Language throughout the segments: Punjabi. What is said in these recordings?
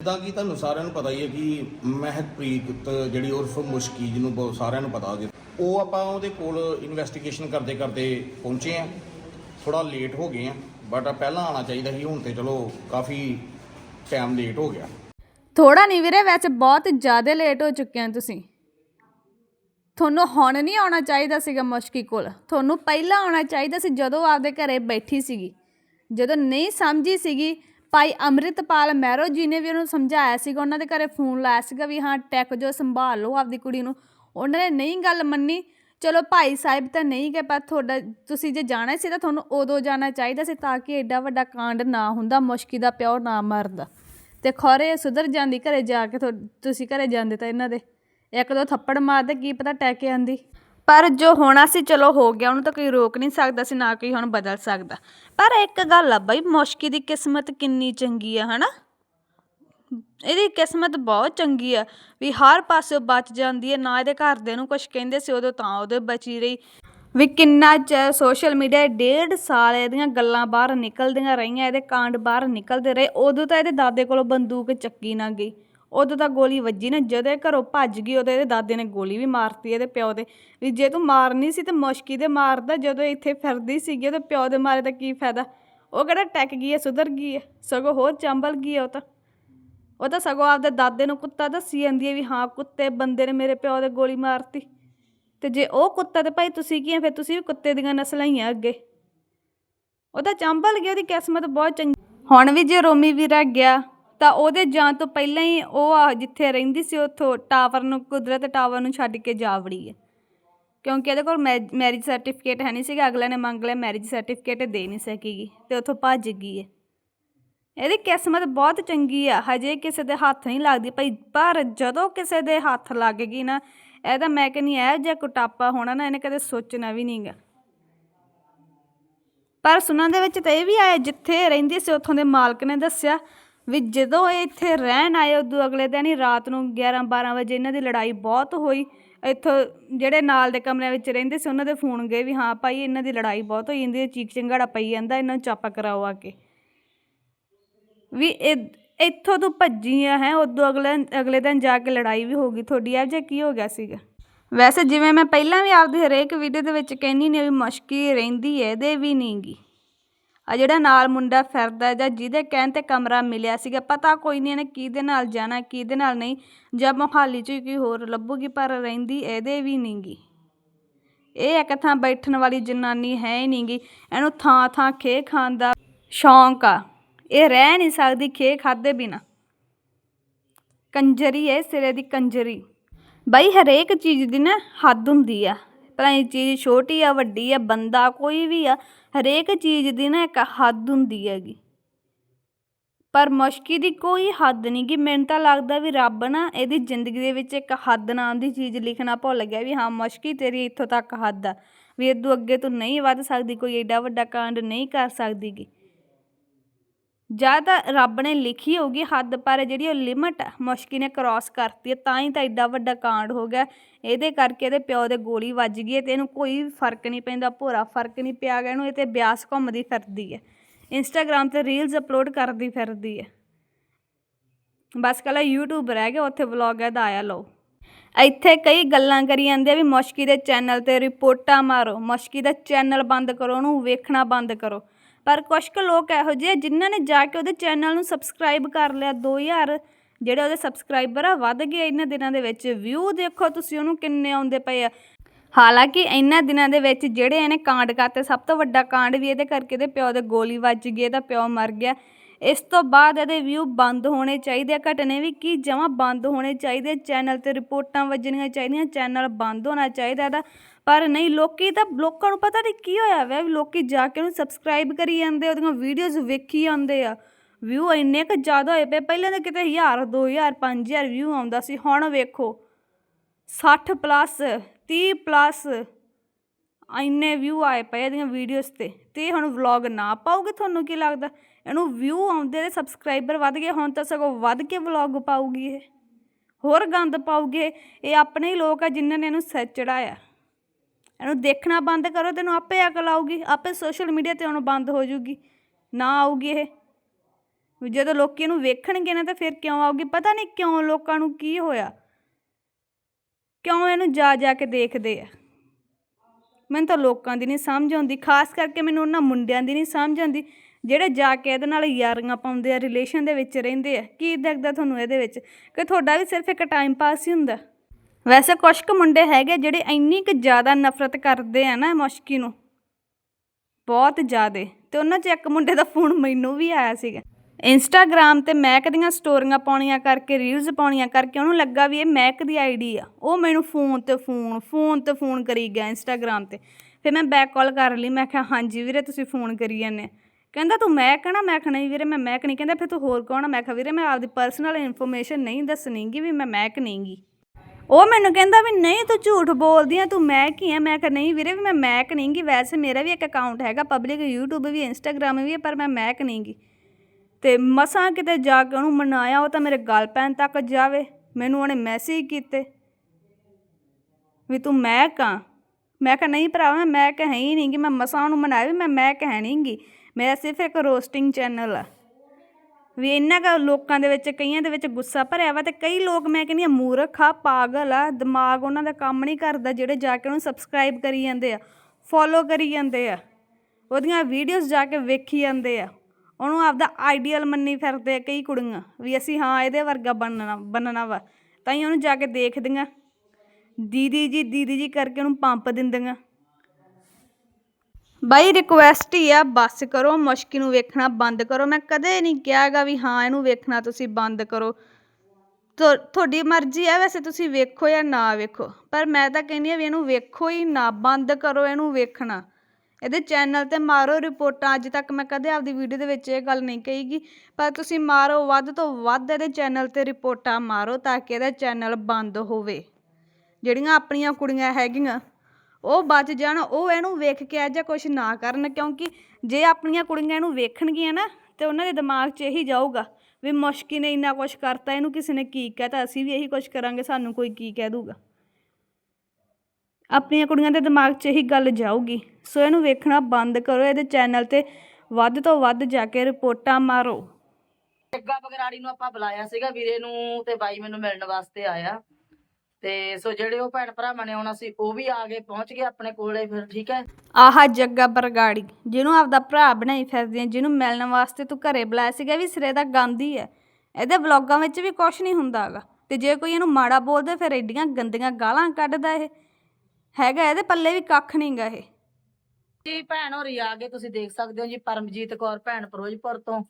ਜਿੱਦਾਂ ਕਿ ਤੁਹਾਨੂੰ ਸਾਰਿਆਂ ਨੂੰ ਪਤਾ ਹੀ ਹੈ ਕਿ ਮਹਿਕਪ੍ਰੀਤ ਜਿਹੜੀ ਉਰਫ ਮੁਸ਼ਕੀ ਜਿਹਨੂੰ ਬਹੁਤ ਸਾਰਿਆਂ ਨੂੰ ਪਤਾ ਉਹਦੇ ਉਹ ਆਪਾਂ ਉਹਦੇ ਕੋਲ ਇਨਵੈਸਟੀਗੇਸ਼ਨ ਕਰਦੇ ਕਰਦੇ ਪਹੁੰਚੇ ਆ ਥੋੜਾ ਲੇਟ ਹੋ ਗਏ ਆ ਬਟ ਪਹਿਲਾਂ ਆਉਣਾ ਚਾਹੀਦਾ ਸੀ, ਹੁਣ ਤੇ ਚਲੋ ਕਾਫੀ ਟਾਈਮ ਲੇਟ ਹੋ ਗਿਆ। ਥੋੜਾ ਨਹੀਂ ਵੀਰੇ, ਵੈਸੇ ਬਹੁਤ ਜ਼ਿਆਦਾ ਲੇਟ ਹੋ ਚੁੱਕੇ ਹੋ ਤੁਸੀਂ। ਤੁਹਾਨੂੰ ਹੁਣ ਨਹੀਂ ਆਉਣਾ ਚਾਹੀਦਾ ਸੀਗਾ ਮੁਸ਼ਕੀ ਕੋਲ। ਤੁਹਾਨੂੰ ਪਹਿਲਾਂ ਆਉਣਾ ਚਾਹੀਦਾ ਸੀ ਜਦੋਂ ਆਪਦੇ ਘਰੇ ਬੈਠੀ ਸੀਗੀ। ਜਦੋਂ ਨਹੀਂ ਸਮਝੀ ਸੀਗੀ ਭਾਈ ਅੰਮ੍ਰਿਤਪਾਲ ਮਹਿਰੋ ਜੀ ਨੇ ਵੀ ਉਹਨੂੰ ਸਮਝਾਇਆ ਸੀਗਾ, ਉਹਨਾਂ ਦੇ ਘਰੇ ਫੋਨ ਲਾਇਆ ਸੀਗਾ ਵੀ ਹਾਂ, ਟੈਕ ਜੋ ਸੰਭਾਲ ਲਓ ਆਪਦੀ ਕੁੜੀ ਨੂੰ। ਉਹਨਾਂ ਨੇ ਨਹੀਂ ਗੱਲ ਮੰਨੀ। ਚਲੋ ਭਾਈ ਸਾਹਿਬ ਤਾਂ ਨਹੀਂ ਗਏ, ਪਰ ਤੁਹਾਡਾ, ਤੁਸੀਂ ਜੇ ਜਾਣਾ ਸੀ ਤਾਂ ਤੁਹਾਨੂੰ ਉਦੋਂ ਜਾਣਾ ਚਾਹੀਦਾ ਸੀ ਤਾਂ ਕਿ ਐਡਾ ਵੱਡਾ ਕਾਂਡ ਨਾ ਹੁੰਦਾ, ਮੁਸ਼ਕੀ ਦਾ ਪਿਓ ਨਾ ਮਰਦਾ। ਤੇ ਖੋਰੇ ਸੁਧਰ ਜਾਂਦੀ ਘਰੇ ਜਾ ਕੇ, ਤੁਹਾ- ਤੁਸੀਂ ਘਰੇ ਜਾਂਦੇ ਤਾਂ ਇਹਨਾਂ ਦੇ। ਇੱਕ ਦੋ ਥੱਪੜ ਮਾਰਦੇ, ਕੀ ਪਤਾ ਟੈਕੇ ਆਂਦੀ। ਪਰ ਜੋ ਹੋਣਾ ਸੀ, ਚਲੋ ਹੋ ਗਿਆ, ਉਹਨੂੰ ਤਾਂ ਕੋਈ ਰੋਕ ਨਹੀਂ ਸਕਦਾ ਸੀ, ਨਾ ਕੋਈ ਹੁਣ ਬਦਲ ਸਕਦਾ। ਪਰ ਇੱਕ ਗੱਲ ਆ ਬਈ ਮੁਸ਼ਕੀ ਦੀ ਕਿਸਮਤ ਕਿੰਨੀ ਚੰਗੀ ਆ, ਹਨਾ? ਇਹਦੀ ਕਿਸਮਤ ਬਹੁਤ ਚੰਗੀ ਆ, ਵੀ ਹਰ ਪਾਸੇ ਬਚ ਜਾਂਦੀ ਹੈ ਨਾ ਇਹਦੇ ਘਰਦਿਆਂ ਨੂੰ ਕੁਝ ਕਹਿੰਦੇ ਸੀ, ਉਦੋਂ ਤਾਂ ਉਹਦੇ ਬਚੀ ਰਹੀ। ਵੀ ਕਿੰਨਾ ਚ ਸੋਸ਼ਲ ਮੀਡੀਆ ਡੇਢ ਸਾਲ ਇਹਦੀਆਂ ਗੱਲਾਂ ਬਾਹਰ ਨਿਕਲਦੀਆਂ ਰਹੀਆਂ, ਇਹਦੇ ਕਾਂਡ ਬਾਹਰ ਨਿਕਲਦੇ ਰਹੇ, ਉਦੋਂ ਤਾਂ ਇਹਦੇ ਦਾਦੇ ਕੋਲੋਂ ਬੰਦੂਕ ਚੱਕੀ ਨਾ ਗਈ। ਉਦੋਂ ਤਾਂ ਗੋਲੀ ਵੱਜੀ ਨਾ, ਜਦੋਂ ਇਹ ਘਰੋਂ ਭੱਜ ਗਈ ਉਦੋਂ ਇਹਦੇ ਦਾਦੇ ਨੇ ਗੋਲੀ ਵੀ ਮਾਰਤੀ ਇਹਦੇ ਪਿਓ ਦੇ। ਵੀ ਜੇ ਤੂੰ ਮਾਰਨੀ ਸੀ ਤੇ ਮੁਸ਼ਕੀ ਦੇ ਮਾਰਦਾ, ਜਦੋਂ ਇੱਥੇ ਫਿਰਦੀ ਸੀਗੀ, ਉਹਦੇ ਪਿਓ ਦੇ ਮਾਰੇ ਦਾ ਕੀ ਫਾਇਦਾ? ਉਹ ਕਿਹੜਾ ਟੈਕ ਗਈ ਹੈ, ਸੁਧਰ ਗਈ ਹੈ, ਸਗੋਂ ਹੋਰ ਚੰਬਲ ਗਈ ਹੈ ਉਹ ਤਾਂ। ਉਹ ਤਾਂ ਸਗੋਂ ਆਪਦੇ ਦਾਦੇ ਨੂੰ ਕੁੱਤਾ ਦੱਸੀ ਜਾਂਦੀ ਹੈ ਵੀ ਹਾਂ, ਕੁੱਤੇ ਬੰਦੇ ਨੇ ਮੇਰੇ ਪਿਓ ਦੇ ਗੋਲੀ ਮਾਰਤੀ। ਤੇ ਜੇ ਉਹ ਕੁੱਤਾ ਤੇ ਭਾਈ ਤੁਸੀਂ ਕੀ ਹੈ, ਫਿਰ ਤੁਸੀਂ ਵੀ ਕੁੱਤੇ ਦੀਆਂ ਨਸਲਾਂ ਹੀ ਆ ਅੱਗੇ। ਉਹ ਤਾਂ ਚੰਬਲ ਗਿਆ ਉਹਦੀ ਕਿਸਮਤ ਬਹੁਤ ਚੰਗੀ। ਹੁਣ ਵੀ ਜੇ ਰੋਮੀ ਵੀਰਾ ਗਿਆ ਤਾਂ ਉਹਦੇ ਜਾਣ ਤੋਂ ਪਹਿਲਾਂ ਹੀ ਉਹ ਆ ਜਿੱਥੇ ਰਹਿੰਦੀ ਸੀ, ਉੱਥੋਂ ਟਾਵਰ ਨੂੰ, ਕੁਦਰਤ ਟਾਵਰ ਨੂੰ ਛੱਡ ਕੇ ਜਾ ਵੜੀ ਹੈ। ਕਿਉਂਕਿ ਇਹਦੇ ਕੋਲ ਮੈਰਿਜ ਸਰਟੀਫਿਕੇਟ ਹੈ ਨਹੀਂ ਸੀਗਾ, ਅਗਲੇ ਨੇ ਮੰਗ ਲਿਆ ਮੈਰਿਜ ਸਰਟੀਫਿਕੇਟ ਦੇ ਨਹੀਂ ਸਕੇਗੀ ਤੇ ਉੱਥੋਂ ਭੱਜ ਗਈ ਹੈ। ਇਹਦੀ ਕਿਸਮਤ ਬਹੁਤ ਚੰਗੀ ਆ, ਹਜੇ ਕਿਸੇ ਦੇ ਹੱਥ ਨਹੀਂ ਲੱਗਦੀ ਭਾਈ ਪਰ ਜਦੋਂ ਕਿਸੇ ਦੇ ਹੱਥ ਲੱਗ ਗਈ ਨਾ ਇਹਦਾ ਮੈਂ ਕਹਿੰਨੀ ਐ ਜੇ ਕੁਟਾਪਾ ਹੋਣਾ ਨਾ, ਇਹਨੇ ਕਦੇ ਸੋਚਣਾ ਵੀ ਨਹੀਂਗਾ। ਪਰ ਸੁਣਨ ਦੇ ਵਿੱਚ ਤਾਂ ਇਹ ਵੀ ਆਇਆ, ਜਿੱਥੇ ਰਹਿੰਦੀ ਸੀ, ਉੱਥੋਂ ਦੇ ਮਾਲਕ ਨੇ ਦੱਸਿਆ ਵੀ ਜਦੋਂ ਇਹ ਇੱਥੇ ਰਹਿਣ ਆਏ, ਉਦੋਂ ਅਗਲੇ ਦਿਨ ਹੀ ਰਾਤ ਨੂੰ 11 12 ਵਜੇ ਇਹਨਾਂ ਦੀ ਲੜਾਈ ਬਹੁਤ ਹੋਈ। ਇੱਥੋਂ ਜਿਹੜੇ ਨਾਲ ਦੇ ਕਮਰਿਆਂ ਵਿੱਚ ਰਹਿੰਦੇ ਸੀ, ਉਹਨਾਂ ਦੇ ਫੋਨ ਗਏ ਵੀ, ਹਾਂ ਭਾਈ, ਇਹਨਾਂ ਦੀ ਲੜਾਈ ਬਹੁਤ ਹੋਈ ਜਾਂਦੀ ਹੈ ਚੀਕ ਚਿੰਗਾੜਾ ਪਈ ਜਾਂਦਾ, ਇਹਨਾਂ ਨੂੰ ਚਾਪਾ ਕਰਾਓ ਆ ਕੇ। ਵੀ ਇਹ, ਇੱਥੋਂ ਤੂੰ ਭੱਜੀ ਆ ਹੈ, ਉਦੋਂ ਅਗਲੇ ਅਗਲੇ ਦਿਨ ਜਾ ਕੇ ਲੜਾਈ ਵੀ ਹੋ ਗਈ। ਤੁਹਾਡੀ ਇਹ ਜਿਹਾ ਕੀ ਹੋ ਗਿਆ ਸੀਗਾ? ਵੈਸੇ ਜਿਵੇਂ ਮੈਂ ਪਹਿਲਾਂ ਵੀ ਆਪਦੀ ਹਰੇਕ ਵੀਡੀਓ ਦੇ ਵਿੱਚ ਕਹਿੰਦੀ ਨੇ ਵੀ ਮੁਸ਼ਕੀ ਰਹਿੰਦੀ ਹੈ, ਇਹਦੇ ਵੀ ਨਹੀਂਗੀ ਆ ਜਿਹੜਾ ਨਾਲ ਮੁੰਡਾ ਫਿਰਦਾ ਜਾਂ ਜਿਹਦੇ ਕਹਿਣ ਤੇ ਕਮਰਾ ਮਿਲਿਆ ਸੀਗਾ, ਪਤਾ ਕੋਈ ਨਹੀਂ ਇਹਨੇ ਕਿਹਦੇ ਨਾਲ ਜਾਣਾ, ਕਿਹਦੇ ਨਾਲ ਨਹੀਂ, ਜਾਂ ਮੋਹਾਲੀ 'ਚ ਕੋਈ ਹੋਰ ਲੱਭੂਗੀ, ਪਰ ਰਹਿੰਦੀ ਇਹਦੇ ਵੀ ਨਹੀਂਗੀ। ਇਹ ਇੱਕ ਥਾਂ ਬੈਠਣ ਵਾਲੀ ਜਨਾਨੀ ਹੈ ਹੀ ਨਹੀਂਗੀ। ਇਹਨੂੰ ਥਾਂ ਥਾਂ ਖੇ ਖਾਣ ਦਾ ਸ਼ੌਂਕ ਆ। ਇਹ ਰਹਿ ਨਹੀਂ ਸਕਦੀ ਖੇ ਖਾਦੇ ਬਿਨਾ। ਕੰਜਰੀ ਹੈ, ਸਿਰੇ ਦੀ ਕੰਜਰੀ। ਬਈ ਹਰੇਕ ਚੀਜ਼ ਦੀ ਨਾ ਹੱਦ ਹੁੰਦੀ ਆ। ਭਲਾ ਇਹ ਚੀਜ਼ ਛੋਟੀ ਆ, ਵੱਡੀ ਆ, ਬੰਦਾ ਕੋਈ ਵੀ ਆ ਹਰੇਕ ਚੀਜ਼ ਦੀ ਨਾ ਇੱਕ ਹੱਦ ਹੁੰਦੀ ਹੈਗੀ। ਪਰ ਮੁਸ਼ਕੀ ਦੀ ਕੋਈ ਹੱਦ ਨਹੀਂ ਕਿ ਮੈਨੂੰ ਤਾਂ ਲੱਗਦਾ ਵੀ ਰੱਬ ਨਾ ਇਹਦੀ ਜ਼ਿੰਦਗੀ ਦੇ ਵਿੱਚ ਇੱਕ ਹੱਦ ਨਾਮ ਦੀ ਚੀਜ਼ ਲਿਖਣਾ ਭੁੱਲ ਗਿਆ ਵੀ ਹਾਂ, ਮੁਸ਼ਕੀ ਤੇਰੀ ਇੱਥੋਂ ਤੱਕ ਹੱਦ ਆ। ਵੀ ਇਦੋਂ ਅੱਗੇ ਤੂੰ ਨਹੀਂ ਵੱਧ ਸਕਦੀ, ਕੋਈ ਏਡਾ ਵੱਡਾ ਕਾਂਡ ਨਹੀਂ ਕਰ ਸਕਦੀਗੀ ਜਾਂ ਤਾਂ ਰੱਬ ਨੇ ਲਿਖੀ ਹੋਊਗੀ ਹੱਦ, ਪਰ ਜਿਹੜੀ ਉਹ ਲਿਮਟ ਆ, ਮੁਸ਼ਕੀ ਨੇ ਕ੍ਰਾਸ ਕਰਤੀ ਹੈ ਤਾਂ ਹੀ ਤਾਂ ਐਡਾ ਵੱਡਾ ਕਾਂਡ ਹੋ ਗਿਆ। ਇਹਦੇ ਕਰਕੇ ਇਹਦੇ ਪਿਓ ਦੇ ਗੋਲੀ ਵੱਜ ਗਈ ਹੈ ਤੇ ਇਹਨੂੰ ਕੋਈ ਫ਼ਰਕ ਨਹੀਂ ਪੈਂਦਾ, ਭੋਰਾ ਫ਼ਰਕ ਨਹੀਂ ਪਿਆ ਗਿਆ ਇਹਨੂੰ ਇਹ ਤੇ ਬਿਆਸ ਘੁੰਮਦੀ ਫਿਰਦੀ ਹੈ। ਇੰਸਟਾਗ੍ਰam ਤੇ ਰੀਲਸ ਅਪਲੋਡ ਕਰਦੀ ਫਿਰਦੀ ਹੈ। ਬਸ ਕੱਲਾ YouTube ਰਹਿ ਗਿਆ, ਉੱਥੇ ਵਲੌਗ ਇਹਦਾ ਆਇਆ ਲਓ। ਇੱਥੇ ਕਈ ਗੱਲਾਂ ਕਰੀ ਜਾਂਦੇ ਆ ਵੀ ਮੁਸ਼ਕੀ ਦੇ ਚੈਨਲ ਤੇ ਰਿਪੋਰਟਾਂ ਮਾਰੋ, ਮੁਸ਼ਕੀ ਦਾ ਚੈਨਲ ਬੰਦ ਕਰੋ, ਉਹਨੂੰ ਵੇਖਣਾ ਬੰਦ ਕਰੋ। ਪਰ ਕੁਝ ਕੁ ਲੋਕ ਇਹੋ ਜਿਹੇ ਆ ਜਿਨ੍ਹਾਂ ਨੇ ਜਾ ਕੇ ਉਹਦੇ ਚੈਨਲ ਨੂੰ ਸਬਸਕ੍ਰਾਈਬ ਕਰ ਲਿਆ 2000 ਜਿਹੜੇ ਉਹਦੇ ਸਬਸਕ੍ਰਾਈਬਰ ਆ, ਵੱਧ ਗਏ ਇਹਨਾਂ ਦਿਨਾਂ ਦੇ ਵਿੱਚ। ਵਿਊ ਦੇਖੋ ਤੁਸੀਂ ਉਹਨੂੰ ਕਿੰਨੇ ਆਉਂਦੇ ਪਏ ਆ। ਹਾਲਾਂਕਿ ਇਹਨਾਂ ਦਿਨਾਂ ਦੇ ਵਿੱਚ ਜਿਹੜੇ ਇਹਨੇ ਕਾਂਡ ਕਰਤੇ, ਸਭ ਤੋਂ ਵੱਡਾ ਕਾਂਡ ਵੀ ਇਹਦੇ ਕਰਕੇ ਇਹਦੇ ਪਿਓ ਦੇ ਗੋਲੀ ਵੱਜ ਗਈ, ਇਹਦਾ ਪਿਓ ਮਰ ਗਿਆ। ਇਸ ਤੋਂ ਬਾਅਦ ਇਹਦੇ ਵਿਊ ਬੰਦ ਹੋਣੇ ਚਾਹੀਦੇ ਆ। ਘਟਨੇ ਵੀ ਕੀ ਜਮਾਂ ਬੰਦ ਹੋਣੇ ਚਾਹੀਦੇ ਚੈਨਲ ਤੇ ਰਿਪੋਰਟਾਂ ਵੱਜਣੀਆਂ ਚਾਹੀਦੀਆਂ ਚੈਨਲ ਬੰਦ ਹੋਣਾ ਚਾਹੀਦਾ ਇਹਦਾ। ਪਰ ਨਹੀਂ, ਲੋਕੀ ਤਾਂ ਲੋਕਾਂ ਨੂੰ ਪਤਾ ਨਹੀਂ ਕੀ ਹੋਇਆ ਵਾ ਵੀ ਲੋਕੀ ਜਾ ਕੇ ਉਹਨੂੰ ਸਬਸਕ੍ਰਾਈਬ ਕਰੀ ਜਾਂਦੇ ਉਹਦੀਆਂ ਵੀਡੀਓਜ਼ ਵੇਖੀ ਜਾਂਦੇ ਆ। ਵਿਊ ਇੰਨੇ ਕੁ ਜ਼ਿਆਦਾ ਹੋਏ ਪਏ, ਪਹਿਲਾਂ ਤਾਂ ਕਿਤੇ 1000 2000 5000 ਵਿਊ ਆਉਂਦਾ ਸੀ, ਹੁਣ ਵੇਖੋ। 60 ਪਲੱਸ 30 ਪਲੱਸ ਇੰਨੇ ਵਿਊ ਆਏ ਪਏ ਇਹਦੀਆਂ ਵੀਡੀਓਜ਼ ਤੇ। ਤੇ ਹੁਣ ਵਲੌਗ ਨਾ ਪਾਉਗੇ ਤੁਹਾਨੂੰ ਕੀ ਲੱਗਦਾ? ਇਹਨੂੰ ਵਿਊ ਆਉਂਦੇ ਤੇ ਸਬਸਕ੍ਰਾਈਬਰ ਵੱਧ ਗਏ, ਹੁਣ ਤਾਂ ਸਗੋਂ ਵੱਧ ਕੇ ਵਲੌਗ ਪਾਊਗੀ ਇਹ। ਹੋਰ ਗੰਦ ਪਾਉਗੇ ਇਹ। ਆਪਣੇ ਹੀ ਲੋਕ ਆ ਜਿਨ੍ਹਾਂ ਨੇ ਇਹਨੂੰ ਸਿਰ ਚੜਾਇਆ ਇਹਨੂੰ ਦੇਖਣਾ ਬੰਦ ਕਰੋ, ਤੈਨੂੰ ਆਪੇ ਅਕਲ ਆਊਗੀ, ਆਪੇ ਸੋਸ਼ਲ ਮੀਡੀਆ ਤੇ ਆਉਣੋਂ ਬੰਦ ਹੋ ਜੂਗੀ ਨਾ ਆਊਗੀ ਇਹ। ਜਦੋਂ ਲੋਕੀ ਇਹਨੂੰ ਵੇਖਣਗੇ ਨਾ, ਤਾਂ ਫਿਰ ਕਿਉਂ ਆਊਗੀ? ਪਤਾ ਨਹੀਂ ਕਿਉਂ ਲੋਕਾਂ ਨੂੰ ਕੀ ਹੋਇਆ। ਕਿਉਂ ਇਹਨੂੰ ਜਾ ਜਾ ਕੇ ਦੇਖਦੇ ਆ? ਮੈਨੂੰ ਤਾਂ ਲੋਕਾਂ ਦੀ ਨਹੀਂ ਸਮਝ ਆਉਂਦੀ, ਖਾਸ ਕਰਕੇ ਮੈਨੂੰ ਉਹਨਾਂ ਮੁੰਡਿਆਂ ਦੀ ਨਹੀਂ ਸਮਝ ਆਉਂਦੀ, ਜਿਹੜੇ ਜਾ ਕੇ ਇਹਦੇ ਨਾਲ ਯਾਰੀਆਂ ਪਾਉਂਦੇ ਆ ਰਿਲੇਸ਼ਨ ਦੇ ਵਿੱਚ ਰਹਿੰਦੇ ਆ। ਕੀ ਦੇਖਦਾ ਤੁਹਾਨੂੰ ਇਹਦੇ ਵਿੱਚ? ਕਿ ਤੁਹਾਡਾ ਵੀ ਸਿਰਫ ਇੱਕ ਟਾਈਮ ਪਾਸ ਹੀ ਹੁੰਦਾ। ਵੈਸੇ ਕੁਛ ਕੁ ਮੁੰਡੇ ਹੈਗੇ ਜਿਹੜੇ ਇੰਨੀ ਕੁ ਜ਼ਿਆਦਾ ਨਫ਼ਰਤ ਕਰਦੇ ਆ ਨਾ ਮੁਸ਼ਕੀ ਨੂੰ, ਬਹੁਤ ਜ਼ਿਆਦੇ। ਤੇ ਉਹਨਾਂ 'ਚ ਇੱਕ ਮੁੰਡੇ ਦਾ ਫੋਨ ਮੈਨੂੰ ਵੀ ਆਇਆ ਸੀਗਾ। ਇੰਸਟਾਗ੍ਰਾਮ ਤੇ ਮੈਕ ਦੀਆਂ ਸਟੋਰੀਆਂ ਪਾਉਣੀਆਂ ਕਰਕੇ ਰੀਲਸ ਪਾਉਣੀਆਂ ਕਰਕੇ ਉਹਨੂੰ ਲੱਗਾ ਵੀ ਇਹ ਮੈਕ ਦੀ ਆਈਡੀ ਆ। ਉਹ ਮੈਨੂੰ ਫੋਨ ਤੇ ਫੋਨ ਫੋਨ ਤੇ ਫੋਨ ਕਰੀ ਗਿਆ ਇੰਸਟਾਗ੍ਰਾਮ ਤੇ। ਫਿਰ ਮੈਂ ਬੈਕ ਕਾਲ ਕਰ ਲਈ, ਮੈਂ ਕਿਹਾ, ਹਾਂਜੀ ਵੀਰੇ, ਤੁਸੀਂ ਫੋਨ ਕਰੀ ਜਾਂਦੇ ਕਹਿੰਦਾ, ਤੂੰ ਮੈਂ ਆ ਮੈਂ ਕਿਹਾ, ਨਹੀਂ ਵੀਰੇ, ਮੈਂ ਮੈਕ ਨਹੀਂ। ਕਹਿੰਦਾ, ਫਿਰ ਤੂੰ ਹੋਰ ਕੌਣ ਮੈਂ ਕਿਹਾ, ਵੀਰੇ, ਮੈਂ ਆਪਦੀ ਪਰਸਨਲ ਇਨਫੋਰਮੇਸ਼ਨ ਨਹੀਂ ਦੱਸਣੀਗੀ ਵੀ ਮੈਂ ਮੈਕ ਨਹੀਂਗੀ। ਉਹ ਮੈਨੂੰ ਕਹਿੰਦਾ ਵੀ ਨਹੀਂ ਤੂੰ ਝੂਠ ਬੋਲਦੀ ਆ, ਤੂੰ ਮੈਂ ਕੀ ਆ? ਮੈਂ ਕਿਹਾ, ਨਹੀਂ ਵੀਰੇ ਵੀ ਮੈਂ ਮੈਕ ਨਹੀਂਗੀ ਵੈਸੇ ਮੇਰਾ ਵੀ ਇੱਕ ਅਕਾਊਂਟ ਹੈਗਾ ਪਬਲਿਕ YouTube ਵੀ ਇੰਸਟਾਗ੍ਰਾਮ ਵੀ ਹੈ ਪਰ ਮੈਂ ਮੈਕ ਨਹੀਂਗੀ ਤੇ ਮਸਾਂ ਕਿਤੇ ਜਾ ਕੇ ਉਹਨੂੰ ਮਨਾਇਆ, ਉਹ ਤਾਂ ਮੇਰੇ ਗਲ ਪੈਣ ਤੱਕ ਜਾਵੇ। ਮੈਨੂੰ ਉਹਨੇ ਮੈਸੇਜ ਕੀਤੇ ਵੀ ਤੂੰ ਮੈਂ ਕਾਂ। ਮੈਂ ਕਿਹਾ, ਨਹੀਂ ਭਰਾਵਾ, ਮੈਂ ਮੈਂ ਹੀ ਨਹੀਂ ਕਿ ਮੈਂ ਮਸਾਂ ਉਹਨੂੰ ਮਨਾਇਆ ਵੀ ਮੈਂ ਮੈਂ ਹੈ ਨਹੀਂਗੀ ਮੇਰਾ ਸਿਰਫ ਇੱਕ ਰੋਸਟਿੰਗ ਚੈਨਲ ਆ। ਵੀ ਇੰਨਾ ਕੁ ਲੋਕਾਂ ਦੇ ਵਿੱਚ, ਕਈਆਂ ਦੇ ਵਿੱਚ ਗੁੱਸਾ ਭਰਿਆ ਵਾ ਤੇ ਕਈ ਲੋਕ ਮੈਂ ਕਹਿੰਦੀ ਆ ਮੂਰਖ ਆ, ਪਾਗਲ ਆ, ਦਿਮਾਗ ਉਹਨਾਂ ਦਾ ਕੰਮ ਨਹੀਂ ਕਰਦਾ ਜਿਹੜੇ ਜਾ ਕੇ ਉਹਨੂੰ ਸਬਸਕ੍ਰਾਈਬ ਕਰੀ ਜਾਂਦੇ ਆ ਫੋਲੋ ਕਰੀ ਜਾਂਦੇ ਆ, ਉਹਦੀਆਂ ਵੀਡੀਓਜ਼ ਜਾ ਕੇ ਵੇਖੀ ਜਾਂਦੇ ਆ, ਉਹਨੂੰ ਆਪਦਾ ਆਈਡੀਅਲ ਮੰਨੀ ਫਿਰਦੇ ਆ ਕਈ ਕੁੜੀਆਂ ਵੀ ਅਸੀਂ ਹਾਂ ਇਹਦੇ ਵਰਗਾ ਬਣਨਾ ਬਣਨਾ ਵਾ, ਤਾਂ ਹੀ ਉਹਨੂੰ ਜਾ ਕੇ ਦੇਖਦੀਆਂ, ਦੀਦੀ ਜੀ ਦੀਦੀ ਜੀ ਕਰਕੇ ਉਹਨੂੰ ਪੰਪ ਦਿੰਦੀਆਂ। ਬਾਈ ਰਿਕੁਐਸਟ ਹੀ ਆ, ਬਸ ਕਰੋ ਮੁਸ਼ਕੀ ਨੂੰ ਵੇਖਣਾ ਬੰਦ ਕਰੋ। ਮੈਂ ਕਦੇ ਨਹੀਂ ਕਿਹਾਗਾ ਵੀ ਹਾਂ, ਇਹਨੂੰ ਵੇਖਣਾ ਤੁਸੀਂ ਬੰਦ ਕਰੋ। ਤੁ- ਤੁਹਾਡੀ ਮਰਜ਼ੀ ਹੈ ਵੈਸੇ ਤੁਸੀਂ ਵੇਖੋ ਜਾਂ ਨਾ ਵੇਖੋ। ਪਰ ਮੈਂ ਤਾਂ ਕਹਿੰਦੀ ਆ ਵੀ ਇਹਨੂੰ ਵੇਖੋ ਹੀ ਨਾ, ਬੰਦ ਕਰੋ ਇਹਨੂੰ ਵੇਖਣਾ। ਇਹਦੇ ਚੈਨਲ ਤੇ ਮਾਰੋ ਰਿਪੋਰਟਾਂ। ਅੱਜ ਤੱਕ ਮੈਂ ਕਦੇ ਆਪਦੀ ਵੀਡੀਓ ਦੇ ਵਿੱਚ ਇਹ ਗੱਲ ਨਹੀਂ ਕਹੀਗੀ। ਪਰ ਤੁਸੀਂ ਮਾਰੋ ਵੱਧ ਤੋਂ ਵੱਧ ਇਹਦੇ ਚੈਨਲ ਤੇ ਰਿਪੋਰਟਾਂ ਮਾਰੋ ਤਾਂ ਕਿ ਇਹਦਾ ਚੈਨਲ ਬੰਦ ਹੋਵੇ। ਜਿਹੜੀਆਂ ਆਪਣੀਆਂ ਕੁੜੀਆਂ ਹੈਗੀਆਂ। ਉਹ ਬਚ ਜਾਣ, ਉਹ ਇਹਨੂੰ ਵੇਖ ਕੇ ਇਹੋ ਕੁਝ ਨਾ ਕਰਨ, ਕਿਉਂਕਿ ਜੇ ਆਪਣੀਆਂ ਕੁੜੀਆਂ ਇਹਨੂੰ ਵੇਖਣਗੀਆਂ ਨਾ, ਤੇ ਉਹਨਾਂ ਦੇ ਦਿਮਾਗ 'ਚ ਇਹੀ ਜਾਊਗਾ ਵੀ ਮੁਸ਼ਕੀ ਨੇ ਇੰਨਾ ਕੁਝ ਕਰਤਾ, ਇਹਨੂੰ ਕਿਸੇ ਨੇ ਕੀ ਕਹਿਤਾ ਅਸੀਂ ਵੀ ਇਹੀ ਕੁਝ ਕਰਾਂਗੇ, ਸਾਨੂੰ ਕੋਈ ਕੀ ਕਹਿ ਦੂਗਾ ਆਪਣੀਆਂ ਕੁੜੀਆਂ ਦੇ ਦਿਮਾਗ 'ਚ ਇਹੀ ਗੱਲ ਜਾਊਗੀ। ਸੋ ਇਹਨੂੰ ਵੇਖਣਾ ਬੰਦ ਕਰੋ, ਇਹਦੇ ਚੈਨਲ ਤੇ ਵੱਧ ਤੋਂ ਵੱਧ ਜਾ ਕੇ ਰਿਪੋਰਟਾਂ ਮਾਰੋ। ਜੱਗਾ ਬਗਰਾੜੀ ਨੂੰ ਆਪਾਂ ਬੁਲਾਇਆ ਸੀਗਾ, ਵੀਰੇ ਨੂੰ ਤੇ ਬਾਈ ਮੈਨੂੰ ਮਿਲਣ ਵਾਸਤੇ ਆਇਆ। ਤੇ ਸੋ ਜਿਹੜੇ ਉਹ ਭੈਣ ਭਰਾਵਾਂ ਨੇ ਆਉਣਾ ਸੀ ਉਹ ਵੀ ਆ ਗਏ ਪਹੁੰਚ ਗਏ ਆਪਣੇ ਕੋਲੇ ਫਿਰ ਠੀਕ ਹੈ? ਆਹ ਜੱਗਾ ਬਰਗਾੜੀ ਜਿਹਨੂੰ ਆਪਦਾ ਭਰਾ ਬਣਾਈ ਫਿਰਦੀ ਹੈ ਜਿਹਨੂੰ ਮਿਲਣ ਵਾਸਤੇ ਤੂੰ ਘਰੇ ਬੁਲਾਇਆ ਸੀਗਾ ਵੀ ਸਿਰੇ ਦਾ ਗਾਂਧੀ ਹੈ ਇਹਦੇ ਵਲੌਗਾਂ ਵਿੱਚ ਵੀ ਕੁਝ ਨਹੀਂ ਹੁੰਦਾਗਾ ਤੇ ਜੇ ਕੋਈ ਇਹਨੂੰ ਮਾੜਾ ਬੋਲਦਾ ਫਿਰ ਐਡੀਆਂ ਗੰਦੀਆਂ ਗਾਲਾਂ ਕੱਢਦਾ ਇਹ। ਹੈਗਾ ਇਹਦੇ ਪੱਲੇ ਵੀ ਕੱਖ ਨਹੀਂਗਾ ਇਹ। ਜੀ ਭੈਣ ਹੋਰੀ ਆ ਗਏ ਤੁਸੀਂ ਦੇਖ ਸਕਦੇ ਹੋ ਜੀ ਪਰਮਜੀਤ ਕੌਰ ਭੈਣ ਫਿਰੋਜ਼ਪੁਰ ਤੋਂ।